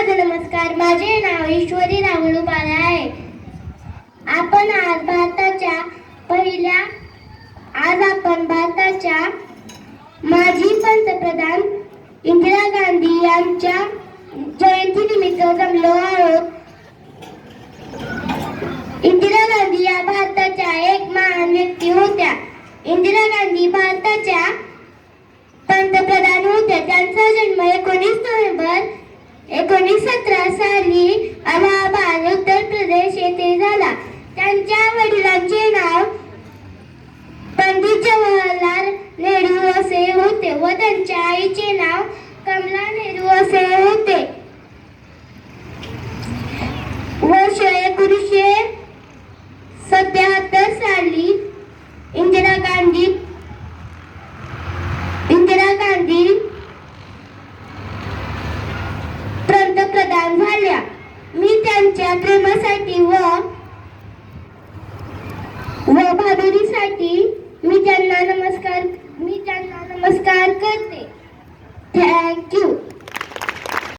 माझा नमस्कार. माझे नाव ईश्वरी राहुल बाला आहे. आपण आज भारताच्या पहिल्या आज आपण भारताच्या माजी पंतप्रधान इंदिरा गांधी यांच्या जयंतीनिमित्त जमलो आहोत. इंदिरा गांधी या भारताच्या एक महान व्यक्ती होत्या. इंदिरा गांधी भारताच्या पंतप्रधान होत्या. त्यांचा जन्म एकोणीस नोव्हेंबर एकोणीस सतरा साली अलाहाबाद उत्तर प्रदेश येथे झाला. त्यांच्या वडिलांचे नाव पंडित जवाहरलाल नेहरू असे होते व त्यांच्या आईचे नाव कमला नेहरू असे होते वर्ष एकोणीसशे सत्याहत्तर साली इंदिरा गांधी इंदिरा गांधी पंतप्रधान झाल्या मी त्यांच्या प्रेमासाठी व व भादुरीसाठी मी त्यांना नमस्कार मी त्यांना नमस्कार करते. थँक्यू